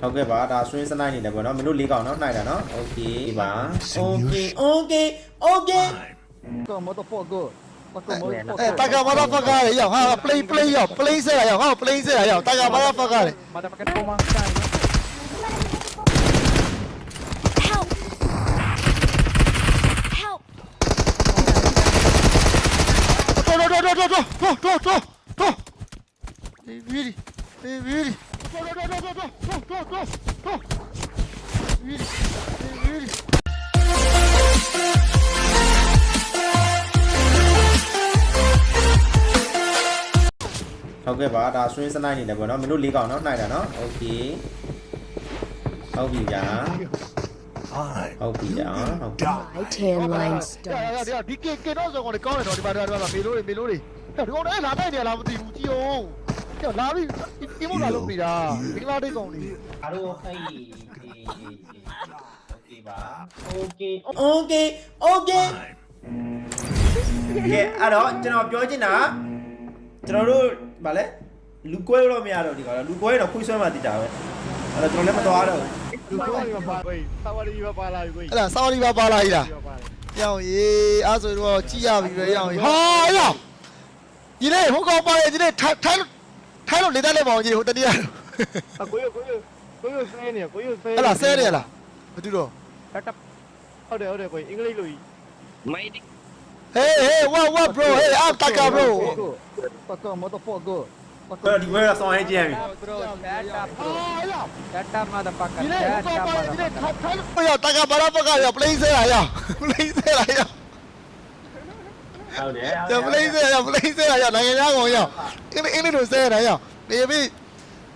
ထောက်ခဲ့ပါဒါဆွင်းစနိုက်နေတယ်ပေါ့နော်မင်းတို့လေးကောင်နော်နိုင်တာနော်โอเคဒီပါโอเคโอเคโอเคကမ္ဘာတော့ပေါ့ကောအဲတကမာရဖကားရရောက်ဟာပလေးပလေးရောက်ပလေးဆက်ရရောက်ဟာပလေးဆက်ရရောက်တကမာရဖကားရမာတပကေပေါ်မှာဆိုင်走走走走走走走走走！别别别别！go go go go go go go go go ဟုတ်ကဲ့ပါဒါဆွင်းစနိုက်နေတယ်ပေါ့နော်မင်းတို့လေးကောင်နော်နိုင်တာနော်โอเคဟုတ်ပြီဗျာဟုတ်ပြီဗျာဟုတ်ပြီ right hand line starts ဒီကေကေတော့ဆိုကောင်လေကောင်းတယ်တော့ဒီမှာဒီမှာမေလိုတွေမေလိုတွေဟဲ့ဒီကောင်တော့လာပိုက်နေလားမသိဘူးကြည်အောင် ကျော်လာပြီဒီမို့လာလို့ပြီတာမင်္ဂလာဒိတ်ကောင်လေးအားလုံးဟဲ့ဒီဒီပါ okay okay okay ကဲအဲ့တော့ကျွန်တော်ပြောချင်တာကျွန်တော်တို့ဗာလဲလူကွဲတော့မရတော့ဒီကောင်လူကွဲတော့ခွေးဆွဲမှတည်တာပဲအဲ့တော့ကျွန်တော်လည်းမတော်တော့လူကွဲပါပါဆာဝရီပါပါလာပြီအဲ့ဒါဆာဝရီပါပါလာပြီလားပြောင်းရေအဲ့ဆိုတော့ကြည့်ရပြီပဲရောင်းရေဟာအေးရဒီနေ့ဟိုကောင်ပါရဲ့ဒီနေ့ထိုင်ထိုင် ဟဲ့လို့လေးသားလဲမအောင်ကြီးဟိုတတိယ啊，鬼有鬼有鬼有声呢，鬼有声。ဟဲ့လားဆဲတယ်ဟဲ့လားမတူတော့တက်တက်ဟုတ်တယ်ဟုတ်တယ်ကိုအင်္ဂလိပ်လိုကြီးမိုက်ဟေးဟေးဝါဝါ bro ဟေးအတကာ bro Taka motherfucker. တော့ဒီဘက်ကဆောင်းဟဲကြည့်ရပြီ bro that up bro that up motherfucker ဒီနေ့ဟို that ပါ up ပါဒီနေ့ motherfucker ထိုင်ထိုင်ဟိုရတကာဘာရာပကရ play ဆဲလာရ play ဆဲလာရ ဟုတ်တယ်။ပလိစေရပလိစေရနိုင်ငံသားကောင်ရောက်အင်းအင်းလေးတို့ဆဲရတယ်ရောက်။ဒီပြီ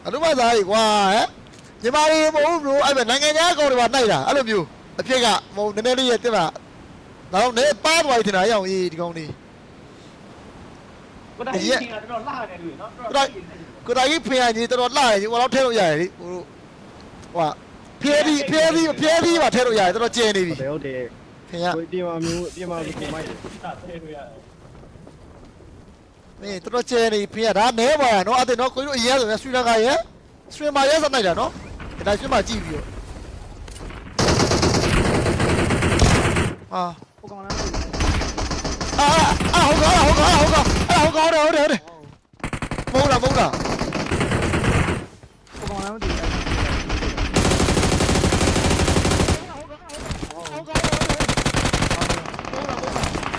အတို့မသားကြီးကွာဟဲ့။ညီမလေးမဟုတ်ဘူးအဲ့မဲ့နိုင်ငံသားကောင်တွေပါနှိုက်တာအဲ့လိုမျိုးအဖြစ်ကမဟုတ်နည်းနည်းလေးရတက်ပါ။တော့နေပါသွားပြီထင်တာရောက်အေးဒီကောင်လေးကိုတိုင်းကြီးကတော့လှရတယ်လူနော်ကိုတိုင်းကိုတိုင်းကြီးဖင်ရကြီးတော်တော်လှရကြီးဟိုတော့ထဲလို့ရတယ်လေဟိုဟိုဖျဲပြီးဖျဲပြီးဖျဲပြီးပါထဲလို့ရတယ်တော်တော်ကျင်းနေပြီဟုတ်တယ်ဟုတ်တယ် ဖင်ရကိုဒီမှာမျိုးဒီမှာကိုမိုက်တယ်မင်းတော်တော်ကျင်းနေဖင်ရဒါနဲပါရနော်အဲ့ဒါနော်ကိုကြီးတို့အရင်ဆိုရင်ဆွေလန်ကာရဲ့ဆွေမာရဲ့စနိုင်တာနော်ဒါဆွေမာကြည့်ပြီးတော့အာဟိုကောင်လားအာအာဟုတ်ကောဟုတ်ကောဟုတ်ကောအဲ့ဟုတ်ကောဟုတ်တယ်ဟုတ်တယ်မဟုတ်လားမဟုတ်လားဟိုကောင်လားမသိဘူး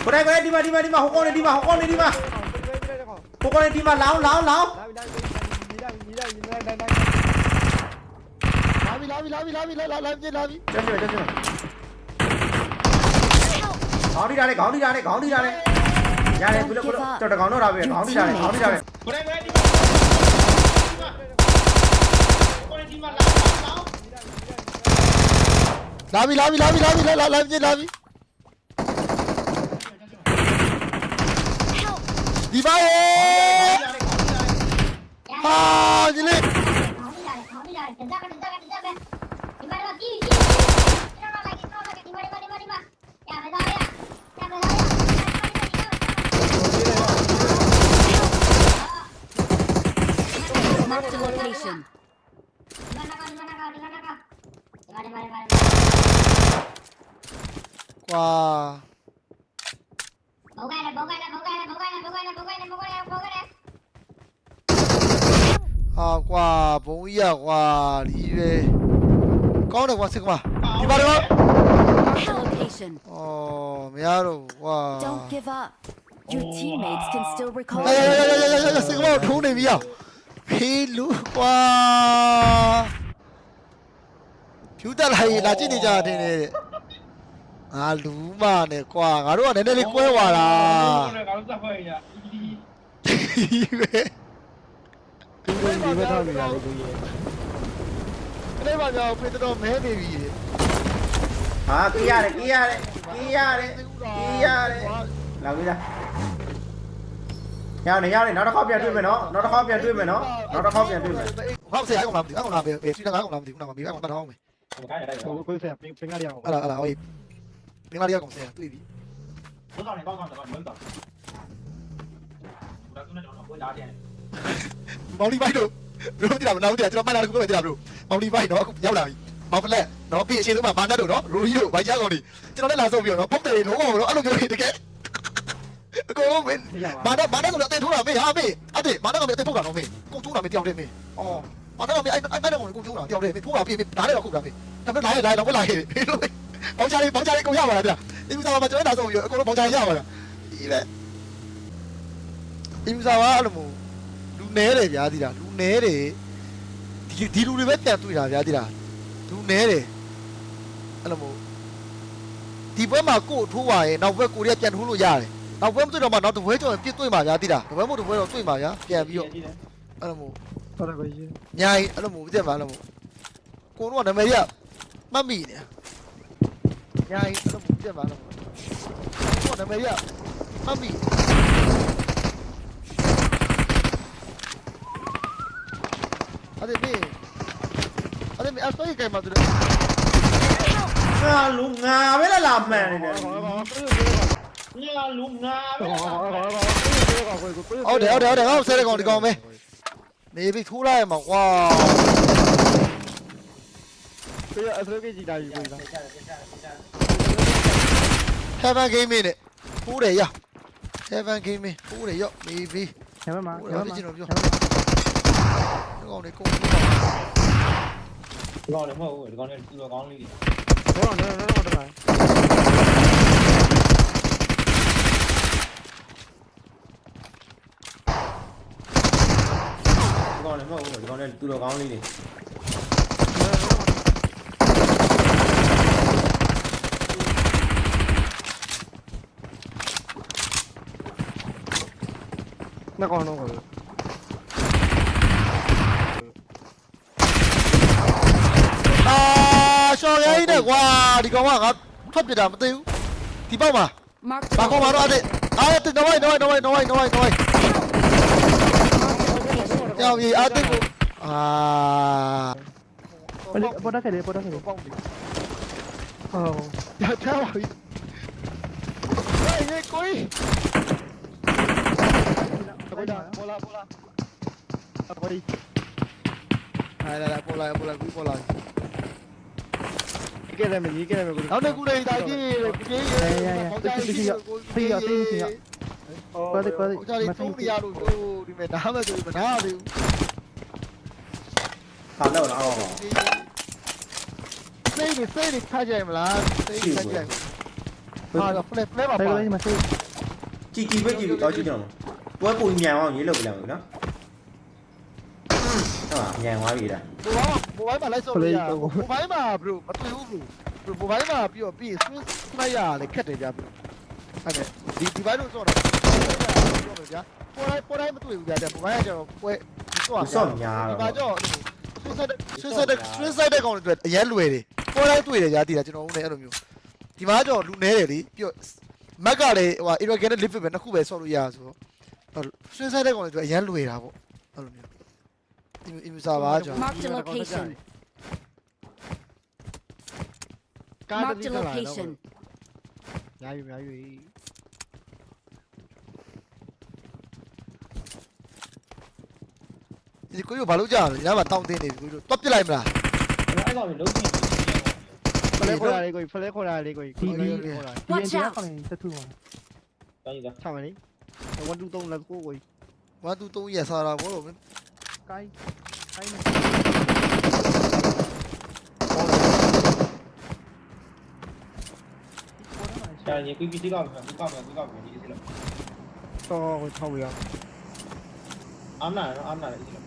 ကိုတိုင်းကိုတိုင်းဒီမှာဒီမှာဒီမှာဟိုကောင်းနေဒီမှာဟိုကောင်းနေဒီမှာဟိုကောင်းနေဒီမှာလောင်းလောင်းလောင်းလာပြီလာပြီလာပြီလာပြီလာပြီလာပြီလာပြီလာပြီလာပြီကျန်ကျန်ကျန်ကျန်ခေါင်းထိတာလေခေါင်းထိတာလေခေါင်းထိတာလေရတယ်ဘယ်လိုဘယ်လိုတော်တကောင်တော့တာပဲခေါင်းထိတာလေခေါင်းထိတာလေကိုတိုင်းကိုတိုင်းဒီမှာကိုတိုင်းဒီမှာလောင်းလောင်းလာပြီလာပြီလာပြီလာပြီလာလာလာပြီလာပြီ Divine! Haa, gini! Wah. Bawa ke, bawa ke. ဟာကွာဘုံကြီးရကွာဒီပဲကောင်းတယ်ကွာစစ်ကမဒီပါတော့ Mark the location. အော်မရတော့ဘူးကွာ Don't give up. Your teammates can still recall အေး you. စစ်ကမထုံးနေပြီအောင်ဖေးလူကွာဖြူတက်လာရင်လာကြည့်နေကြတယ်တဲ့ငါလူမနဲ့ကွာငါတို့ကနည်းနည်းလေးကွဲသွားတာငါတို့စက်ဖွဲ့ရ ဒီပဲဒီဒီဘက်ထားပြီလားကိုကြီးအဲ့မှာကြောဖေးတော်မဲနေပြီဟာကြည့်ရတယ်ကြည့်ရတယ်ကြည့်ရတယ်ကြည့်ရတယ်လာပြီလားရောက်နေရောက်နေနောက်တစ်ခေါက်ပြန်တွေ့မယ်နော်နောက်တစ်ခေါက်ပြန်တွေ့မယ်နော်နောက်တစ်ခေါက်ပြန်တွေ့မယ်ဟုတ်ဆရာကောင်လာမသိဘူးကောင်လာပဲဖေးစီကောင်လာမသိဘူးကောင်မသိဘူးကောင်ကတော့မယ်ကိုကိုဆက်ပင်ပင်ကရအောင်အဲ့ဒါအဲ့ဒါဟိုမင်းမလေးကောင်ဆရာတွေ့ပြီဘုကောင်းနေကောင်းကောင်းတော့မင်းတော့ ဒါကလည်းတော့ဘုရားတယ်မမောင်လီဘိုက်တို့ဘရိုတိလာမနာဘူးတိလာကျွန်တော်မှတ်လာခုပဲတိလာဘရိုမောင်လီဘိုက်နော်အခုရောက်လာပြီမောင်ဖလက်နော်ပြီးအချင်းဆုံးမှာဘာနဲ့တို့နော်ရိုရီတို့ဘိုက်ချာကောင်ဒီကျွန်တော်လည်းလာဆုံးပြီးတော့နော်ပုတ်တယ်လုံးအောင်နော်အဲ့လိုမျိုးတကယ်အကုန်လုံးမင်းဘာနဲ့ဘာနဲ့ဆိုတော့အသေးထိုးတာမေးဟာမေးအသေးဘာနဲ့ကောင်အသေးထိုးတာနော်မေးကိုထိုးတာမေးတယောက်တည်းမေးအော်ဘာနဲ့ကောင်မေးအဲ့အဲ့နဲ့ကောင်ကိုထိုးတာတယောက်တည်းမေးထိုးတာပြေးမေးဒါနဲ့တော့ခုတ်တာမေးဒါပေမဲ့လာရလာတော့လာခဲ့ပြီလို့ဘောင်ချာလေးဘောင်ချာလေးကိုရပါလားတိလာအင်းစားမှာကျွန်တော်လာဆုံးပြီးအကုန်လုံးဘောင်ချာရပါလားဒီလေ အင်းစားပါအဲ့လိုမျိုးလူနဲတယ်ဗျာတိလာလူနဲတယ်ဒီဒီလူတွေပဲပြန်တွေ့တာဗျာတိလာလူနဲတယ်အဲ့လိုမျိုးဒီဘက်မှာကို့ထိုးပါရင်နောက်ဘက်ကိုရီးယားပြန်ထိုးလို့ရတယ်နောက်ဘက်မတွေ့တော့မှနောက်တစ်ပွဲကျော်ရင်ပြစ်တွေ့မှာဗျာတိလာတစ်ပွဲမဟုတ်တစ်ပွဲတော့တွေ့မှာဗျာပြန်ပြီးတော့အဲ့လိုမျိုးဟုတ်တယ်ကိုကြီးညာကြီးအဲ့လိုမျိုးပြတ်မှာအဲ့လိုမျိုးကိုတို့ကနာမည်ရမှတ်မိနေညာကြီးအဲ့လိုမျိုးပြတ်မှာအဲ့လိုမျိုးကိုတို့ကနာမည်ရမှတ်မိအဲ့ဒီမေးအဲ့ဒီမေးအစတိုင်ကဲမှာတူတယ် ငါလူငါပဲလားလာမှန်နေတယ် ဟောဟောဟော ငါလူငါပဲ ဟော လား ဟောဟောကိုကိုကိုဟုတ်တယ်ဟုတ်တယ်ဟုတ်တယ်ငါ့ကိုဆဲတဲ့ကောင်ဒီကောင်ပဲနေပြီထိုးလိုက်ရမှာကွာကိုအစရကေကြီးတာယူကိုလား Heaven Gaming နဲ့ထိုးတယ်ရ Heaven Gaming ထိုးတယ်ရော ဒီကောင်နေကုန်ပြီဒီကောင်လည်းမဟုတ်ဘူးဒီကောင်လည်းသူ့တော်ကောင်းလေးတွေဟောနော်နော်နော်တော့ဒီကောင်လည်းမဟုတ်ဘူးဒီကောင်လည်းသူ့တော်ကောင်းလေးတွေနှစ်ကော ဒီကောင်ကငါထွက်ပြတာမသိဘူးဒီပေါက်မှာ Marked ဘာ a ကောင်မှာတော့အဲ့ဒါအဲ့ဒါတော့တော့တော့တော့တော့တော့ကြောင်ကြီးအတစ်ကိုအာပေါ်ပေါ်တက်ခဲ့တယ်ပေါ်တက်ခဲ့တယ်ပေါက်ပြီဟောရထားပါပြီဟေးဟေးကိုကြီးပေါ်လာပေါ်လာပေါ်လာပေါ်ဒီဟာလာလာပေါ်လာပေါ်လာ ကူပေါ်လာကဲတယ်မကြီးကဲတယ်မကိုနောက်တစ်ခုလေးတာကြီးကြီးကြီးဟိုကြလေးဖုန်းရလို့ဒီမဲ့ဒါမှဆိုမနာသေးဘူးခါတော့တော့စိတ်နေစိတ်နေခါကြိုင်မလားစိတ်ခါကြိုင်ဟာတော့ဖလက်ဖလက်ပါပါမဆေးကြည်ကြည်ပဲကြည်ပြီးတော့ကြည့်ကြအောင်ပွဲပူမြန်အောင်ရေးလုပ်ပြလိုက်မယ်နော် ဟုတ်ပါမြန်သွားပြီဒါမိုဘိုင်းမှာမိုဘိုင်းမှာလိုက်ဆော့လို့ရမိုဘိုင်းမှာ bro မတွေ့ဘူး bro bro မိုဘိုင်းမှာပြီးတော့ပြီး switch လိုက်ရတယ်ခက်တယ်ကြာ bro အဲ့ဒါဒီဒီဘိုင်းလို့ဆော့တာပြောမယ်ဗျာပေါ်တိုင်းပေါ်တိုင်းမတွေ့ဘူးကြာမိုဘိုင်းကကျတော့ပွဲဒီဆော့ဆော့များဒီတော့မှာကျတော့ switch တဲ့ switch တဲ့ switch တဲ့ကောင်တွေအရင်လွယ်တယ်ပေါ်တိုင်းတွေ့တယ်ကြာတည်တာကျွန်တော်ဦးလည်းအဲ့လိုမျိုးဒီမှာကျတော့လူနေတယ်လေပြီးတော့မက်ကလည်းဟို irrigate နဲ့ lift ပဲနှစ်ခုပဲဆော့လို့ရဆိုတော့ switch တဲ့ကောင်တွေအရင်လွယ်တာပေါ့အဲ့လိုမျိုးဒီ အင်စာပါကြောင့် Marked a location. ကား Marked တစ် a ခါလာ location. ညာယူညာယူဒီကိုကြီးဘာလို့ကြာလဲညမှာတောင်းတင်းနေပြီကိုကြီးတော့ပြစ်လိုက်မလားအဲ့ကောင်လည်းလုံးကြည့်ဖလဲခေါ်တာလေးကိုဖလဲခေါ်တာလေးကိုဒီဒီခေါ်တာ Watch out. ခေါ်ရင်တက်ထူမှာတောင်းကြည့်ချမယ်လေ1 2 3လက်ကိုကိုဝါတူတုံးရစားတာဘောလို့ ကိုင်းကိုင်းနေကြာရင်ပြီးပြီးဒီကောင်ကဒီကောင်ကဒီကောင်ကဒီစီလို့တော့ကိုထောက်ရအမ်းနာနော်အမ်းနာလည်းဒီလို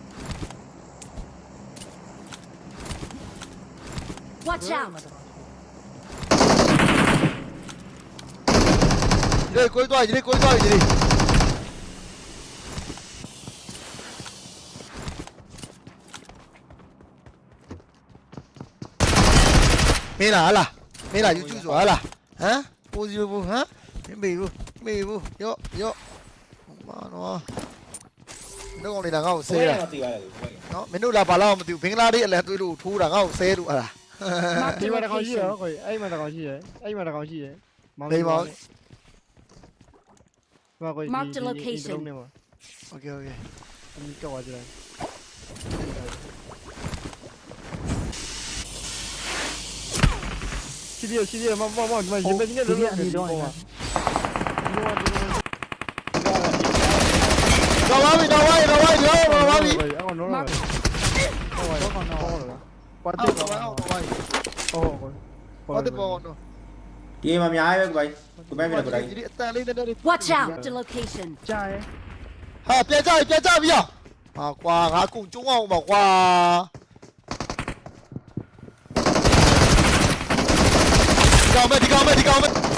Watch out. ဒီကိုကြီးတော့ဒီကိုကြီးတော့ဒီ မင်းလားဟလားမင်းလား YouTube ဆိုဟလားဟမ်ပိုစီဘူးဟမ်မင်းမေဘူးမေဘူးရော့ရော့မာနော်မင်းတို့ကောင်တွေလာငါ့ကိုဆဲတာနော်မင်းတို့လာပါလားမသိဘူးဘင်္ဂလားဒေ့ရှ်အလံသွေးလို့ထိုးတာငါ့ကိုဆဲလို့ဟလားဒီမှာတကောင်ရှိရောကိုအဲ့မှာတကောင်ရှိရယ်အဲ့မှာတကောင်ရှိရယ်မောင်လေးမောင်ဘာကိုဒီဒီဒီလုံးနေမှာ Okay okay အမီကောက်သွားကြတယ် 시리얼 시리얼 맘맘맘 정말 어, 힘들게 그게 아니죠, 이거. Nawari, Nawari, Nawari, Nawari, Nawari. Pati pa ako, Nawari. Oo, okay. Pati pa ako, no. ये mummy आए हुए भाई तुम्हें भी लग रहा है Watch out! The location. हाँ, 别炸，别炸，不要。啊，瓜，啊，共中啊，我瓜。Devam et, devam et, devam et.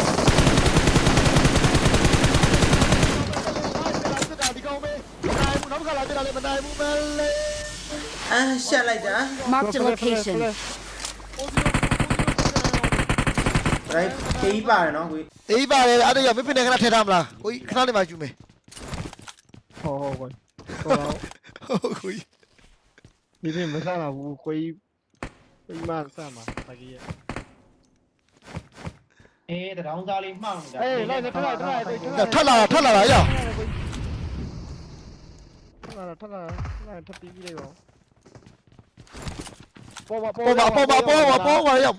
À, ah, xe lại đã. Marked a location. Đấy, cái ý bà này nó quý. Ý bà này đã đây giờ mới bên này cái là thiệt hàm là. Ôi, khá này bà chụp mày. Hồ hồ rồi. Hồ hồ. Hồ quý. Đi thêm mới sao là quý. Quý mà sao mà, tại kia. အေးတရောင်းသားလေးမှောက်နေတာအေးလိုက်နေထွက်လိုက်ထွက်လိုက်ထွက်လိုက်ထပ်လာတာထပ်လာတာရထပ်လာတာထပ်လာတာထပ်လာတာထပ်ပြီးပြီးလိုက်ပါပေါ်ပါပေါ်ပါပေါ်ပါပေါ်ပါပေါ်ပါရောက်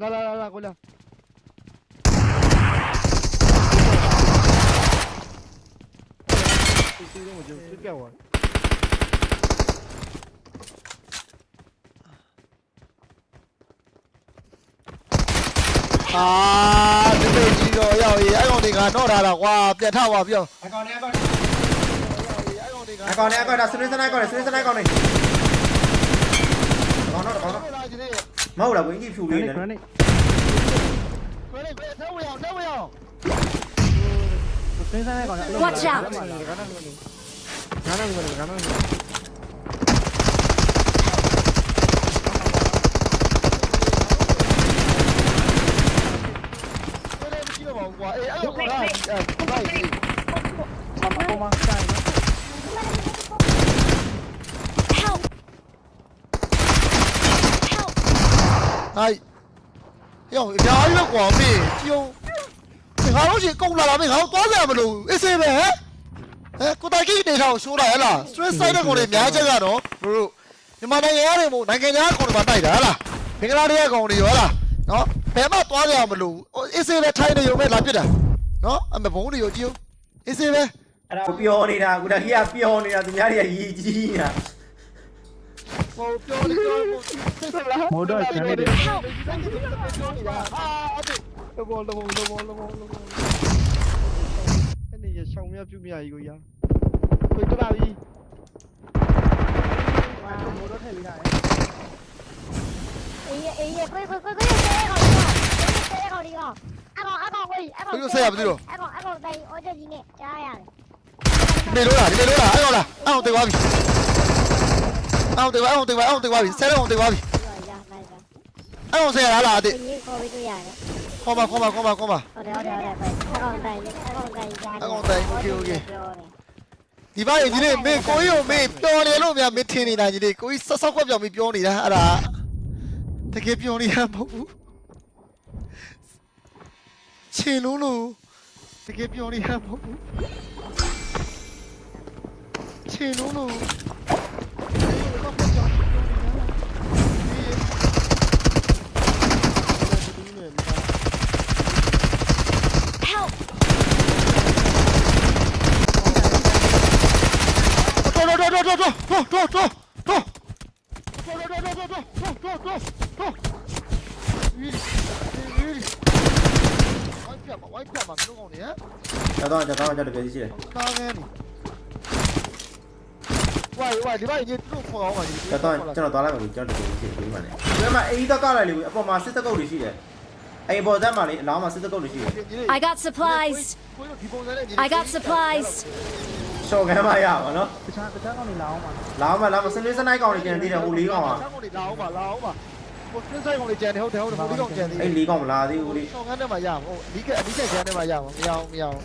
လာလာလာလာကိုလာသူတို့မကြည့်ပြက်သွား အာဒီလိုကြီးတော့ရောက်ရေးအဲ့ကောင်တွေကတော့ထားတာကွာပြန်ထပါပြောအကောင်နဲ့အကောင်အဲ့ကောင်တွေကအကောင်နဲ့အကောင်ဒါဆွေးစနိုက်ကောင်နဲ့ဆွေးစနိုက်ကောင်နဲ့ကောင်တော့ကောင်တော့လာကြည့်မဟုတ်လားကိုကြီးဖြူလေးနဲ့ခဏနေခွဲလေးခွဲထဲဝင်အောင်ထဲဝင်အောင်စင်းစားနေကော Watch out ငါနာငါနာငါနာ gua. Eh, ayo kau dah. Kau dah. Sama kau makan. Help. Help. Hai. Yo, dah ayo gua ni. Yo. Mình háo chỉ công là mình háo quá là mà đủ EC về hết. Ê, cô ta cái này nào xuống này là stress sai đó còn để nhá chứ là nó. Nhưng mà đây nhá này một đánh cái nhá còn bàn tay đó là. Mình cái la đi còn đi đó là. Đó. တာဟဲ့လားမင်္ဂလာတရားကောင်တွေရောဟဲ့လားနော်ဘယ်မှသွားကြရမလို့အေးစေးပဲထိုင်းနေရုံပဲလာပြစ်တာနော်အမဘုံတွေရောကြည့်အေးစေးပဲအဲ့ဒါပျော်နေတာကိုတိုင်းကပျော်နေတာသူများတွေကရည်ကြီးနေတာဟိုပြောနေပြောနေမိုးတော့ချမ်းနေတယ် Help! ပြောနေတာအာအဲ့လောဘောလောဘောလောဘောလောဘောလောဘောအဲ့ဒီရှောင်းမြပြုတ်မြကြီးကိုရကိုတလာပြီမိုးတော့ထည့်ပြီးတာအေးအေးကိုကိုကိုကိုဆဲခေါ် ဒီကောဆဲခေါ်ဒီကောအကောင်အကောင်ကိုအကောင်အကောင်အကောင်တိုင်အော်ဂျီနဲ့ကြားရတယ်နေလို့လားနေလို့လားအဲ့တော့လားအဲ့တော့တေသွားပြီအဲ့တော့တေသွားအဲ့တော့တေသွားအဲ့တော့တေသွားပြီဆဲတော့တေသွားပြီရနိုင်တယ်အဲ့တော့ဆဲရလားအတေဒီကိုပြီးတွေ့ရတယ်ခေါ်ပါခေါ်ပါခေါ်ပါခေါ်ပါဟုတ်တယ်ဟုတ်တယ်ဟုတ်တယ်အကောင်တိုင်အကောင်တိုင်ကြားအကောင်တိုင် okay okay ပြောတယ်ဒီဘက်ကြီးလေးမင်းကိုကြီးကိုမင်းပျော်နေလို့များမင်းထင်နေတာကြီးလေးကိုကြီးဆော့ဆော့ခွက်ပြောင်ပြီးပြောနေတာအဲ့ဒါတကယ်ပြောနေတာမဟုတ်ဘူး ချေလုံးလို့တကယ်ပြောနေတာမဟုတ်ဘူးချေလုံးလို့ Help! တော်တော်တော်တော်တော်တော်တော်တော်တော်တော်တော်တော်တော်တော် တော်တော်ဝီဝီဝိုက်ပြမဝိုက်ပြမမလုပ်အောင်လေဟမ်ကျွန်တော်ကျွန်တော်ကျွန်တော်တကယ်ကြီးရှိတယ်နားငယ်နေဝိုင်ဝိုင်ဒီဘက်ကြီးသူ့ခေါ်အောင်ပါဒီကျွန်တော်ကျွန်တော်သွားလိုက်ပါဘူးကျွန်တော်တကယ်ကြီးရှိတယ်ဒီမှာလေဒီမှာအေးတော့ကောက်လိုက်လေအပေါ်မှာစစ်တကုတ်တွေရှိတယ်အဲ့ပေါ်သားမှာလေအလောင်းမှာစစ်တကုတ်တွေရှိတယ် I got supplies. ကိုဒီပုံစံနဲ့ I got supplies. ရှော့ကမ်းမရပါနော်တခြားတခြားကောင်နေလာအောင်ပါလောင်းမှာလောင်းမှာစနေစနိုက်ကောင်တွေကျန်သေးတယ်ဟိုလေးကောင်อ่ะချောင်းကိုလာအောင်ပါလာအောင်ပါ ဟိုစင်းဆိုင်ကောင်လေးကြံတယ်ဟုတ်တယ်ဟုတ်တယ်ဟိုလေးကောင်ကြံသေးအဲ့လေးကောင်မလာသေးဘူးလေရှောင်းကန်းထဲမှာရအောင်ဟိုအနီးကအနီးကကျန်းထဲမှာရအောင်မရအောင်မရအောင်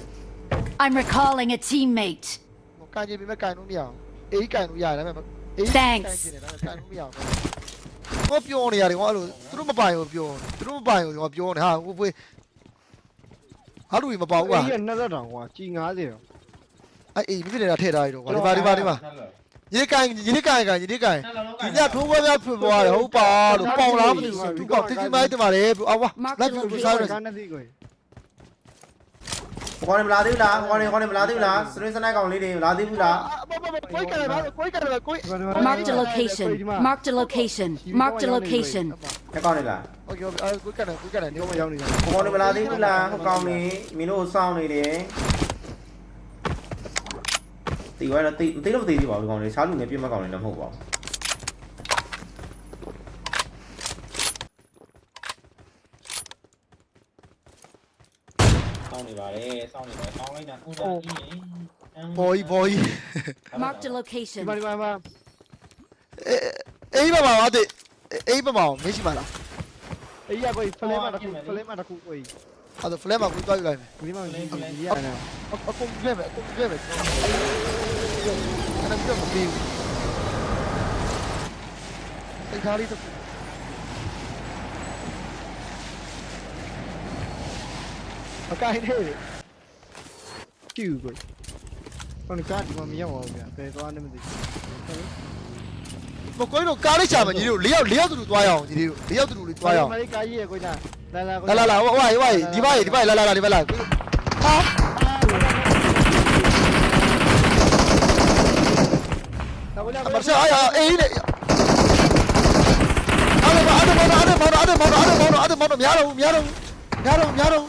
I'm recalling a teammate. ဟိုကန်ကြည့်ပြီးမဲ့ကန်လို့မရအောင်အေးကန်လို့ရတယ်ဒါပေမဲ့အေး Thanks ကန်ကြည့်နေတာကန်လို့မရအောင်ဟောပြောနေရတယ်ကွာအဲ့လိုသူတို့မပိုင်ဘူးပြောသူတို့မပိုင်ဘူးကွာပြောနေဟာဝေးဝေးဟာလူကြီးမပေါဘူးကွာအေးရ20တောင်ကွာကြီး90ရောအဲ့အေးမိဖြစ်နေတာထည့်ထားရတော့ကွာဒီပါဒီပါဒီပါ ညီလေးကိုင်ညီလေးကိုင်ကိုင်ညီလေးကိုင်ဒီညထိုးပွဲများဖြစ်သွားတယ်ဟုတ်ပါလို့ပေါင်လားမသိဘူးသူကောက်တင်းချင်းမိုင်းတင်ပါလေဘူးအဝါလက်ပြူစားရကောင်းနေသိကိုကောင်းနေမလားသေးဘူးလားကောင်းနေကောင်းနေမလားသေးဘူးလားစရင်းစနိုက်ကောင်လေးတွေမလားသေးဘူးလားကိုယ်ကလည်းကိုယ်ကလည်းကိုယ် mark the location mark the location mark the location ကောင်းနေလား okay okay ကိုယ်ကလည်းကိုယ်ကလည်းညောမရောက်နေကောင်းနေမလားသေးဘူးလားဟိုကောင်နေမင်းတို့စောင့်နေတယ် တီဝဲတော့တီမသိတော့မသိသေးပါဘူးကောင်နေရှားလူငယ်ပြတ်မကောင်နေလည်းမဟုတ်ပါဘူးစောင်းနေပါတယ်စောင်းနေပါတယ်စောင်းလိုက်တာဥဒ္ဒါကြီးဘော်ကြီးဘော်ကြီး Marked a ဒီ location. မှာဒီမှာမှာအေးပါပါပါတဲ့အေးပါပါမရှိပါလားအေးရကိုဖလဲမှာတခုဖလဲမှာတခုကိုအဲ့ဒါဖလဲမှာကိုတွားယူလိုက်မယ်ဒီမှာဒီဒီရတယ်အကုန်ပြဲမယ်အကုန်ပြဲမယ်ကျွန်တော်အဲ့ဒါပြ 안 đi 땡 다리도 아까 이래 끼우고 con cá chỉ mà miếng mà về tôi ăn nên mình gì. Một cái đồ cá đấy chả mà nhìn được. Léo léo tụi tôi không nhìn được léo tụi tôi không cái gì vậy coi nè là là là là ôi ôi đi bay đi bay là. là là đi bay là à Aparece ay ay ini. Ada mau ada mau ada mau ada mau ada mau ada mau miaro miaro miaro miaro.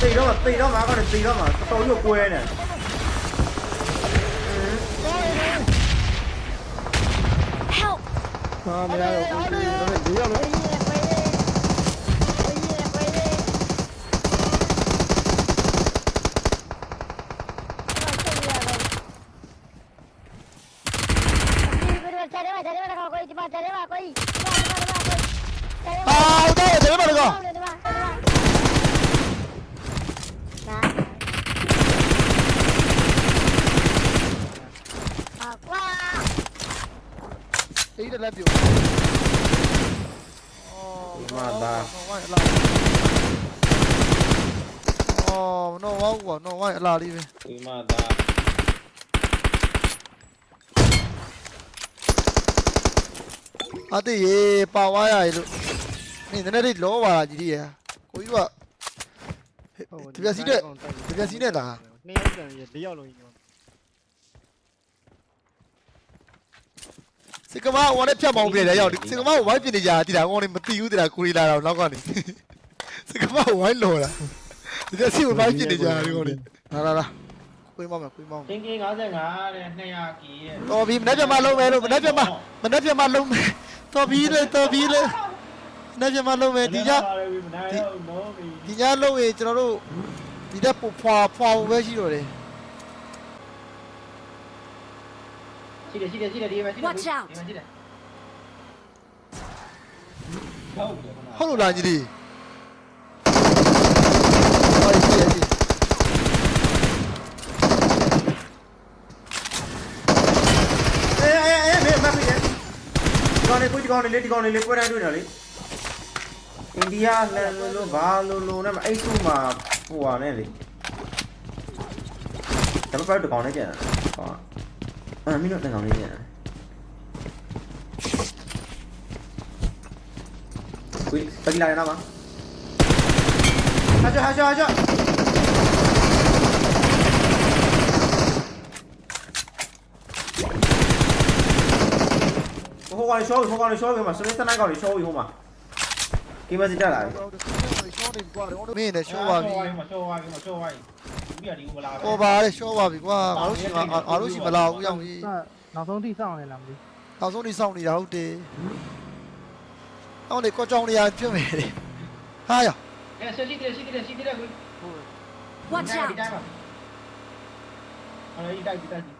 Tì đó mà tì đó mà con này tì đó mà tôi vô quê nè. Help. 啊，没有，我这里有人。 အလားလေးပဲဒီမှာဒါအတေးရေပါဝါရရေလို့နင်းနည်းနည်းလေးလောပါလားကြီးကြီးရကိုကြီးကဒီပြစီတဲ့ဒီပြစီနဲ့လားနှစ်ယောက်တန်ရ၄ယောက်လုံးကြီးစကမဝါနဲ့ဖြတ်မောင်းပြတယ်ရောက်စကမဝိုင်းပြနေကြတာတိတာဟောနေမတိဘူးတိတာကိုရီလာတော့နောက်ကနေစကမဝိုင်းလော်တာဒီပြစီဝိုင်းပြနေကြတာဒီကောင်နေ လာလာလာကိုင်းမောင်းမယ်ကိုင်းမောင်းတင်းကင်း55တဲ့200ကီရဲ့တော်ပြီမနေ့ကမှလုံးမယ်လို့မနေ့ကမှမနေ့ကမှလုံးမယ်တော်ပြီလေတော်ပြီလေမနေ့ကမှလုံးမယ်ဒီကြမနိုင်တော့နော်ပြီဒီညလုံးရင်ကျွန်တော်တို့ဒီတက်ပဖွာဖွာပဲရှိတော့တယ်ရှိတယ်ရှိတယ်ရှိတယ်ဒီမှာရှိတယ် Watch out ဒီမှာရှိတယ်ဟုတ်တယ်ခဏဟုတ်လို့လားညီလေးဟောရှိရရှိ အေးအေးအေးမင်းမဖြစ်တယ်ဒီ ကောင်နေကိုဒီကောင်နေလေဒီကောင်နေလေပွဲတိုင်းတွေ့နေလေအိန္ဒိယလန်လို့လို့ဘာလို့လို့နဲ့မအဲ့စုမှာဟိုဟာနဲ့လေဒါပေမဲ့ဒီကောင်နေကျန်တယ်ဟောအဲ့မင်းတို့ဒီကောင်နေကျန်တယ်ဝေးပကီလာရနာမဟာကြဟာကြဟာကြ ကောင်ရှော့ဟိုကောင်ရှော့ပြီးမှာစနေစနိုက်ကောင်ရှော့ပြီးဟိုမှာကိမစီတက်လာပြီမင်းနဲ့ရှော့ပါပြီမရှော့ပါဘူးမရှော့ပါဘူးဒီကဒီကိုမလာဘူးပေါ်ပါလေရှော့ပါပြီကွာငါတို့ရှိငါငါတို့ရှိမလာဘူးရောက်ပြီနောက်ဆုံးထိစောင့်နေလားမသိနောက်ဆုံးနေစောင့်နေတာဟုတ်တယ်အောင်လေကောကြောင်နေရပြတ်မယ်လေဟာရအဲရှိတယ်ရှိတယ်ရှိတယ်ကို Watch ဒီ out! တိုင်းပါအဲ့ဒီတိုက်ဒီတိုက်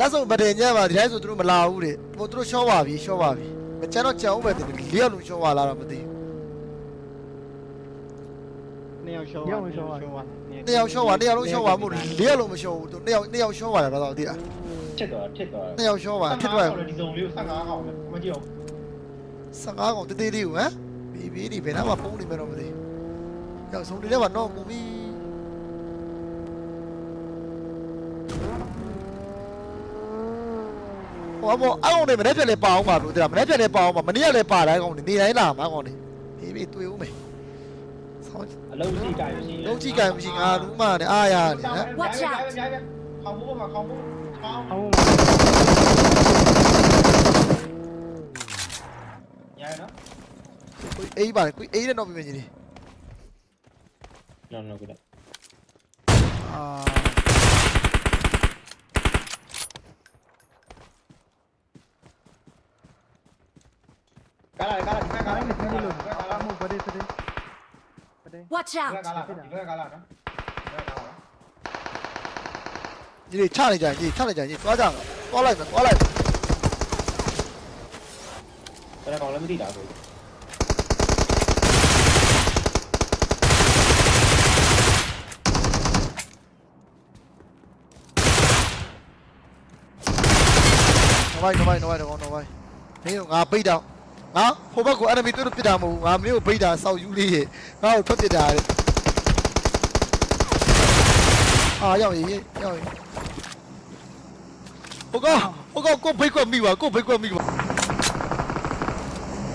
လက်ဆုံးဗတဲ့ညမှာဒီတိုင်းဆိုသူတို့မလာဘူးတဲ့ဟိုသူတို့ရှော့ပါပြီရှော့ပါပြီမကျန်တော့ကြံဦးပဲတဲ့လေးယောက်လုံးရှော့ပါလာတော့မသိဘူးနှစ်ယောက်ရှော့ပါရှော့ပါရှော့ပါနှစ်ယောက်ရှော့ပါနှစ်ယောက်လုံးရှော့ပါမို့လေးယောက်လုံးမရှော့ဘူးသူနှစ်ယောက်နှစ်ယောက်ရှော့ပါလာတော့သိလားထစ်သွားထစ်သွားနှစ်ယောက်ရှော့ပါဖြစ်သွားဒီစုံလေး15កောင်မကြည့်အောင်15ကောင်တသေးသေးကိုဟမ်ဘီဘီဒီဘယ်နာမှာပုံနေမလို့မသိဘူးရောက်ဆုံးတယ်ကတော့ကိုမီ ဟောဘောအောင်းနေမနေ့ပြလဲပါအောင်ပါလို့တဲ့မနေ့ပြလဲပါအောင်ပါမနေ့ကလည်းပါတိုင်းကောင်နေနေတိုင်းလာမှာကောင်နေဘီဘီတွေ့ဦးမယ်ဆောင်းအလုံးစီကြိုင်မရှိလုံးကြည့်ကြင်မရှိငါဘူးမနဲ့အားရနေဟမ် Watch out ခေါင်းဘူးမှာခေါင်းဘူးခေါင်းအောင်းရရနော်ကိုအေးပါလေကိုအေးတဲ့တော့ပြင်ကြီးနော်နော်ကဲအာ ကာလာကာလာဒီဘက်ကာလာ အဲ့ ဒီ ဒီ ဘက် လို ကာလာ အမှုပဒေပဒေပဒေ Watch ဒီဘ out! က်ကာလာဒီဘက်ကာလာနော်ဒီဘက်ကာလာဒီလေချနေကြကြီးချနေကြကြီးသွားကြမှာသွားလိုက်မယ်သွားလိုက်ဘယ်ကောင်လည်းမသိတာကိုနော်ဘိုင်းနော်ဘိုင်းနော်ဘိုင်းနော်ဘိုင်းမင်းငါပိတ်တော့ ငါဟိုဘက်က enemy တို့ပြစ်တာမဟုတ်ဘူးငါမင်းကိုပိတ်တာစောက်ယူလေးရဲ့ငါ့ကိုထွက်ပြစ်တာလေအာရောက်ရေးရောက်ရေးဟိုကဟိုကကိုဖိတ်ကွက်မိပါကိုဖိတ်ကွက်မိပါ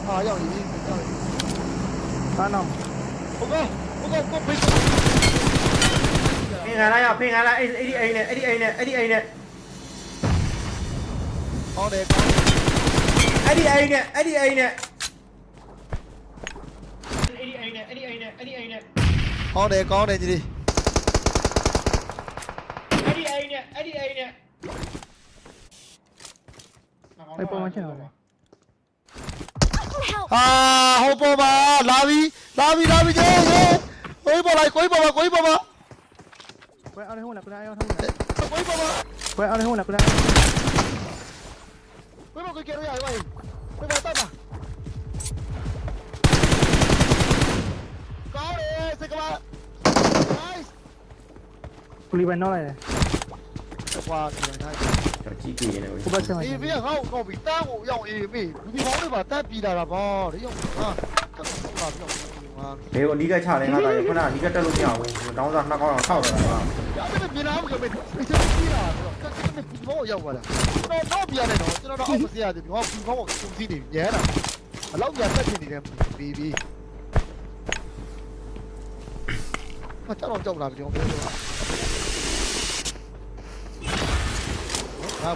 အာရောက်ရေးရောက်ရေးဘာနော်ဟိုကဟိုကကိုဖိတ်ကွက်ဖင်ခံလိုက်ရဖင်ခံလိုက်အဲ့ဒီအိမ်နဲ့အဲ့ဒီအိမ်နဲ့အဲ့ဒီအိမ်နဲ့ဟောတယ်အဲ့ ဒီအိမ်နဲ့အဲ့ဒီအိမ်နဲ့အဲ့ဒီအိမ်နဲ့အဲ့ဒီအိမ်နဲ့အဲ့ဒီအိမ်နဲ့ဟောတယ်ကောင်းတယ်ကြီးလေးအဲ့ဒီအိမ်နဲ့အဲ့ဒီအိမ်နဲ့အဲ့ပုံမှန်ချက်အောင် Help! အာဟိုပေါ်ပါလာပြီလာပြီလာပြီကျေကိုကြီး ပေါ်လိုက်ကိုကြီးပေါ်ပါကိုကြီးပေါ်ပါဘယ်အားလုံးလာကလာအောင်ထုံးလာကိုကြီးပေါ်ပါဘယ်အားလုံးလာကလာကိုကြီးပေါ်ကိုကြရရပါကိုပေါ်တော့ပါကောင်းတယ်စကပါ nice ပလီဘန်နော်လိုက်တယ်ကွာဒီတိုင်းတော့ကြီးကြီးနေဘုဘချက်မှာအေးပြဟောက်ကောက်ပြီတန်းကိုရောက်အေးမေးဒီကောင်းလေးပါတက်ပြီးလာတာဗောဒီရောက်ဟာတက်ပါပြောင်းဟာဘယ်ကိုအနီးကချလဲငါသားရခုနကအနီးကတက်လို့မရဘူးတောင်းစားနှစ်ကောင်း အောင်ထောက်တော့တာပါဒါပေမဲ့ပြင်လာမှုကမေးဒီပြီးလာတော့ကက်ကမဲ့ဒီဘောရောက်သွားတာတော့တော့ပြရတယ်နော်ကျွန်တော်တော့အောက်မစရသေးဘူးဟောဒီဘောကိုစုစည်းနေရဲတာအလောက်ပြတက်နေတယ်ဘီဘီမတော်တော့ကြောက်လာပြီကျွန်တော်ပြောတော့ဟာ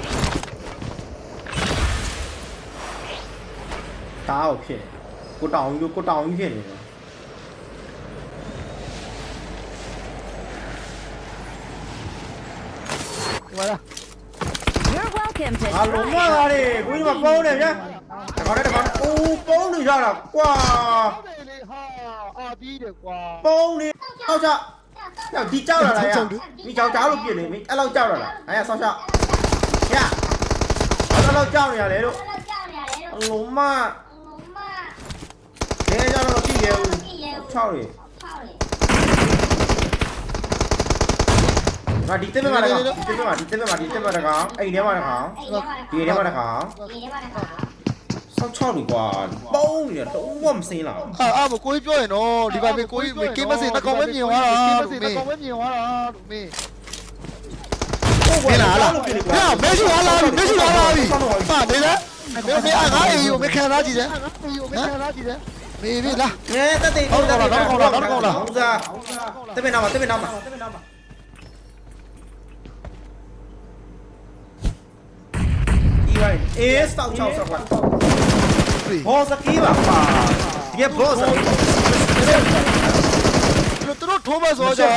တားအောင်ဖြစ်ကိုတောင်ကြီးကိုတောင်ကြီးဖြစ်နေတယ် ဒီမှာလား You're welcome to အာလုံးမ drive သားလေကိုကြီးကပုံးတယ်ဗျာတခါတည်းတခါတည်းအိုးပုံးနေကြတာကွာဟုတ်တယ်လေဟာအာပြီးတယ်ကွာပုံးနေဟောက်ချယောက်ဒီကြောက်လာလားရဒီကြောက်ကြောက်လို့ပြစ်နေပြီအဲ့လောက်ကြောက်လာလားအဲ့ရဆောက်ချရအဲ့လောက်ကြောက်နေရလေတို့လုံးမနေကြတော့ကြည့်ရဦး6ရေ ငါဒီတက်မှာတကောင်ဒီတက်မှာဒီတက်မှာဒီတက်မှာတကောင်အဲ့ဒီထဲမှာတကောင်ဒီထဲမှာတကောင်ဆောက်6နေကွာပုံးနေတော့ဝမစင်းလာဘူးအာအာမကိုကြီးပြောရင်တော့ဒီပါမေကိုကြီးကေမစင်တကောင်ပဲမြင်သွားတာကေမစင်တကောင်ပဲမြင်သွားတာလူမေဟုတ်မင်းလားလားဟဲ့မဲရှိသွားလားမဲရှိသွားလားဟာနေလားမေမေအာငါအေးကိုမခံစားကြည့်တယ်အေးကိုမခံစားကြည့်တယ်မေမေလားငဲတက်တဲ့ဟုတ်လားတော့ကောင်းလားတော့ကောင်းလားဟောစားတက်ပြန်နာမှာတက်ပြန်နာမှာ ဒီဝိုင်းအေးစတောက်ချောက်ဆောက်ကွာ ဘောစကီးပါပါဒီဘောစကီးလူတို့ထိုးမဆိုကြတာ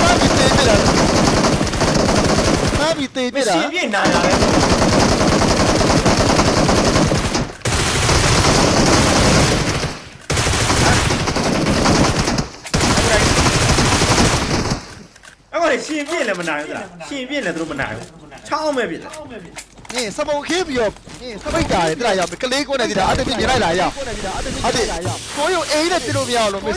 တာကြည့်တယ်မှန်းပြီးသေးပြစ်တာရှင်ပြည့်နိုင်လာတယ်အဲ့ကောင်ရှင်ပြည့်လည်းမနိုင်ဘူးလားရှင်ပြည့်လည်းသူတို့မနိုင်ဘူးချောင်းမဲ့ပြည့်တယ် နင်းစမုံခင်းပြီးတော့နင်းစပိတ်တာလေတဲ့ရောက်ကလေးကိုနေဒီတာအတပြင်းမြင်လိုက်လာရောက်အတေကိုရုံအိမ်နဲ့ပြလို့မရအောင်လို့မ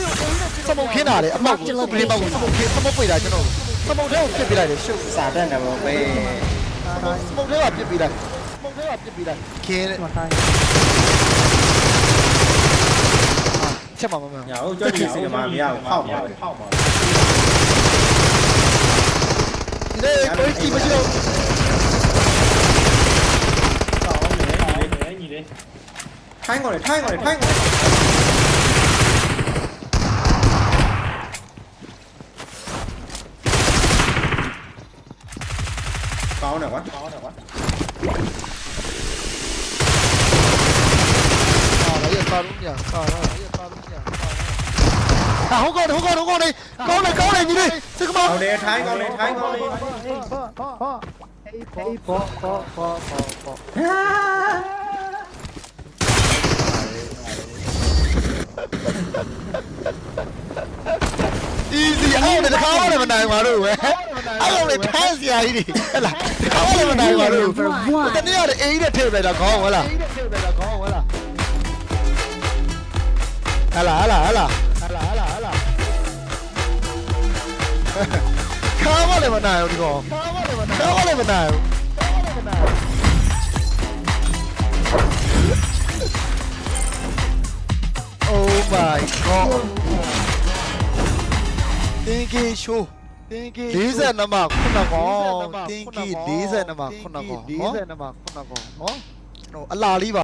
စမုံခင်းတာလေအမောက်ကိုပလင်းပေါက်ကိုစမုံခင်းစမုံပိတ်တာကျွန်တော်စမုံထဲကိုပြစ်ပြလိုက်တယ်ရှုပ်စာတက်နေပါပဲစမုံထဲကပြစ်ပြလိုက်စမုံထဲကပြစ်ပြလိုက်ခင်းမတိုင်းချက်မှာမမညာဟုတ်ကြောက်ကြည့်စင်မှာမရဘူးခောက်ပါခောက်ပါဒီနေ့ကိုကြီးမရှိတော့ triangle này, triangle này, triangle này. Có này quá. Có này quá. Ờ, đấy giờ con cũng nhỉ. Ờ, đấy giờ con cũng nhỉ. À, hút con, hút con, hút con đi. Con này, con này nhìn đi. Sư các bạn. này đi, thái con đi, thái ngon đi. Hey, hey, po, po, po, po, po. Easy အဲ့ဒါတခါမှလည်းမနိုင်ပါဘူးပဲအဲ့လိုလေထမ်းစရာကြီးတွေဟဲ့လားတခါမှလည်းမနိုင်ပါဘူးတနေ့ရတယ်အိမ်နဲ့ထည့်လိုက်တာခေါင်းဟုတ်လားအေးတဲ့ဖြစ်တယ်ကောင်းဝလားဟလာဟလာဟလာဟာလာဟာလာဟာလာခါမှလည်းမနိုင်ဘူးဒီကောင်ကောင်းပါလေမနာခါမှလည်းမနိုင်ဘူး my god Thank you show တင်းကြီး42မှာခုနကောင် Thank you 42မှာခုနကောင်42မှာခုနကောင်နော်ဟောအလာလေးပါ